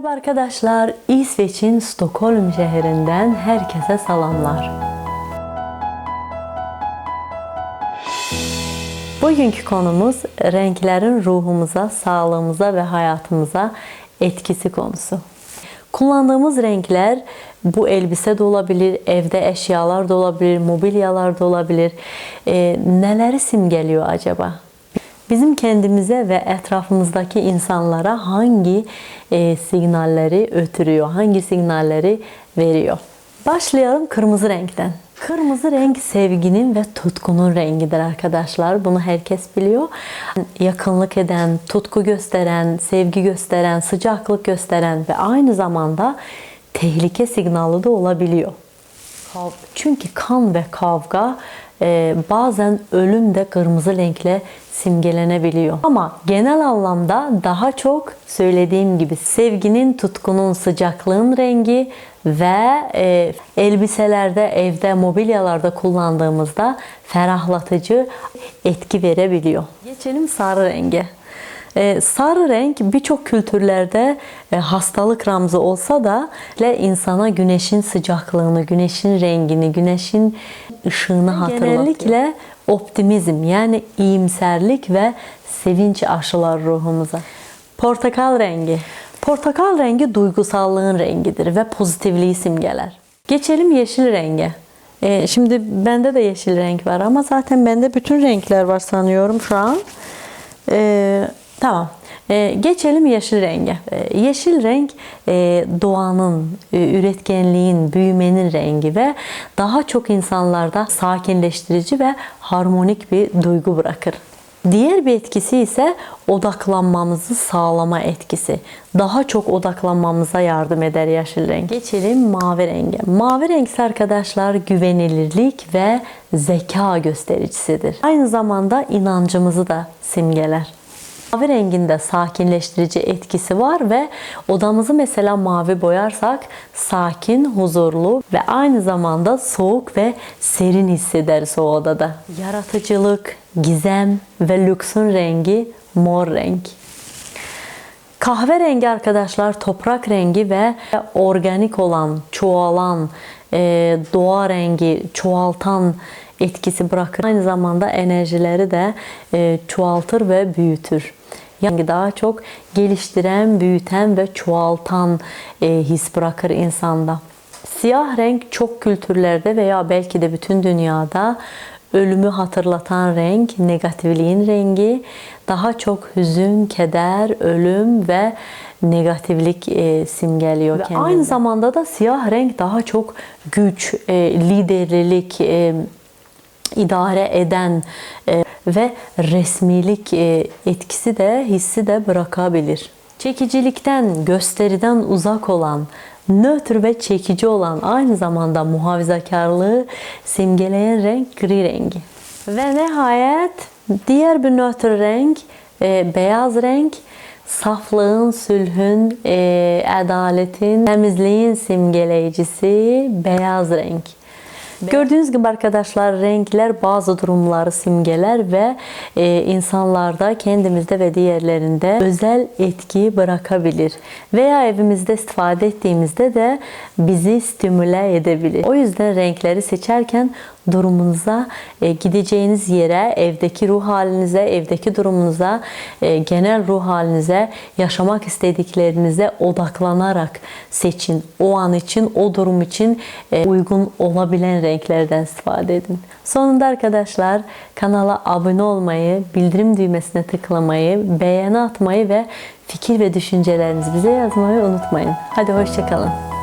Merhaba arkadaşlar, İsveç'in Stockholm şehrinden herkese selamlar. Bugünkü konumuz renklerin ruhumuza, sağlığımıza ve hayatımıza etkisi konusu. Kullandığımız renkler bu elbise de olabilir, evde eşyalar da olabilir, mobilyalar da olabilir. Ee, neleri simgeliyor acaba? Bizim kendimize ve etrafımızdaki insanlara hangi e, signalleri ötürüyor, hangi signalleri veriyor? Başlayalım kırmızı renkten. Kırmızı renk sevginin ve tutkunun rengidir arkadaşlar. Bunu herkes biliyor. Yakınlık eden, tutku gösteren, sevgi gösteren, sıcaklık gösteren ve aynı zamanda tehlike signali de olabiliyor. Çünkü kan ve kavga e, bazen ölüm de kırmızı renkle simgelenebiliyor. Ama genel anlamda daha çok söylediğim gibi sevginin, tutkunun, sıcaklığın rengi ve e, elbiselerde, evde, mobilyalarda kullandığımızda ferahlatıcı etki verebiliyor. Geçelim sarı renge. Ee, sarı renk birçok kültürlerde e, hastalık ramzı olsa da ile insana güneşin sıcaklığını, güneşin rengini, güneşin ışığını hatırlatıyor. Genellikle optimizm yani iyimserlik ve sevinç aşılar ruhumuza. Portakal rengi. Portakal rengi duygusallığın rengidir ve pozitifliği simgeler. Geçelim yeşil renge. Ee, şimdi bende de yeşil renk var ama zaten bende bütün renkler var sanıyorum şu an. Ee, tamam. Ee, geçelim yeşil renge. Ee, yeşil renk e, doğanın, e, üretkenliğin, büyümenin rengi ve daha çok insanlarda sakinleştirici ve harmonik bir duygu bırakır. Diğer bir etkisi ise odaklanmamızı sağlama etkisi. Daha çok odaklanmamıza yardım eder yeşil renk. Geçelim mavi renge. Mavi renk ise arkadaşlar güvenilirlik ve zeka göstericisidir. Aynı zamanda inancımızı da simgeler. Mavi renginde sakinleştirici etkisi var ve odamızı mesela mavi boyarsak sakin, huzurlu ve aynı zamanda soğuk ve serin hissederiz o odada. Yaratıcılık, gizem ve lüksün rengi mor renk. Kahverengi arkadaşlar toprak rengi ve organik olan, çoğalan, doğa rengi, çoğaltan etkisi bırakır. Aynı zamanda enerjileri de çoğaltır ve büyütür. Yani daha çok geliştiren, büyüten ve çoğaltan his bırakır insanda. Siyah renk çok kültürlerde veya belki de bütün dünyada ölümü hatırlatan renk, negatifliğin rengi, daha çok hüzün, keder, ölüm ve negatiflik e, simgeliyor ve kendinde. Aynı zamanda da siyah renk daha çok güç, e, liderlik, e, idare eden e, ve resmilik e, etkisi de hissi de bırakabilir. Çekicilikten, gösteriden uzak olan, nötr ve çekici olan aynı zamanda muhafazakarlığı simgeleyen renk gri rengi. Ve nihayet diğer bir nötr renk e, beyaz renk saflığın, sülhün, e, adaletin, temizliğin simgeleyicisi beyaz renk. Gördüğünüz gibi arkadaşlar renkler bazı durumları simgeler ve e, insanlarda kendimizde ve diğerlerinde özel etki bırakabilir. Veya evimizde istifade ettiğimizde de bizi stimüle edebilir. O yüzden renkleri seçerken durumunuza, e, gideceğiniz yere, evdeki ruh halinize, evdeki durumunuza, e, genel ruh halinize, yaşamak istediklerinize odaklanarak seçin. O an için, o durum için e, uygun olabilen renklerden istifade edin. Sonunda arkadaşlar kanala abone olmayı, bildirim düğmesine tıklamayı, beğeni atmayı ve fikir ve düşüncelerinizi bize yazmayı unutmayın. Hadi hoşçakalın.